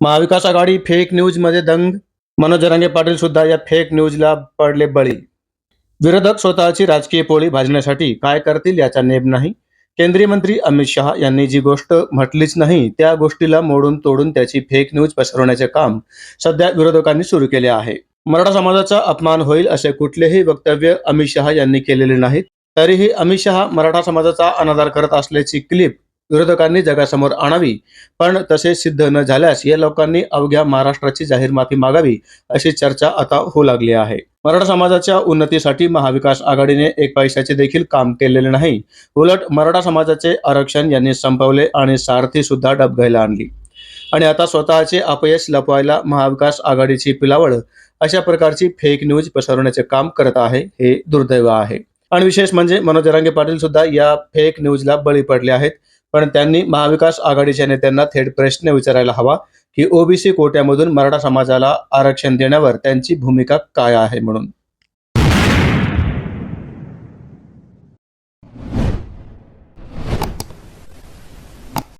महाविकास आघाडी fake न्यूजमध्ये दंग. मनोज जरांगे पाटील सुद्धा या फेक न्यूजला पडले बळी. विरोधक स्वतःची राजकीय पोळी भाजण्यासाठी काय करतील याचा नेम नाही. केंद्रीय मंत्री अमित शहा यांनी जी गोष्ट म्हटलीच नाही त्या गोष्टीला मोडून तोडून त्याची फेक न्यूज पसरवण्याचे काम सध्या विरोधकांनी सुरू केले आहे. मराठा समाजाचा अपमान होईल असे कुठलेही वक्तव्य अमित शहा यांनी केलेले नाहीत. तरीही अमित शहा मराठा समाजाचा अनादर करत असल्याची क्लिप विरोधकांनी जगासमोर आणावी पण तसे सिद्ध न झाल्यास या लोकांनी अवघ्या महाराष्ट्राची जाहीर माफी मागावी अशी चर्चा आता होऊ लागली आहे. मराठा समाजाच्या उन्नतीसाठी महाविकास आघाडीने एक पैशाचे देखील काम केलेले नाही. उलट मराठा समाजाचे आरक्षण यांनी संपवले आणि सारथी सुद्धा डबघायला आणली. आणि आता स्वतःचे अपयश लपवायला महाविकास आघाडीची पिलावळ अशा प्रकारची फेक न्यूज पसरवण्याचे काम करत आहे हे दुर्दैव आहे. आणि विशेष म्हणजे मनोज जरांगे पाटील सुद्धा या फेक न्यूजला बळी पडले आहेत. पण त्यांनी महाविकास आघाडीच्या नेत्यांना थेट प्रश्न विचारायला हवा की ओबीसी कोट्यामधून मराठा समाजाला आरक्षण देण्यावर त्यांची भूमिका काय आहे म्हणून.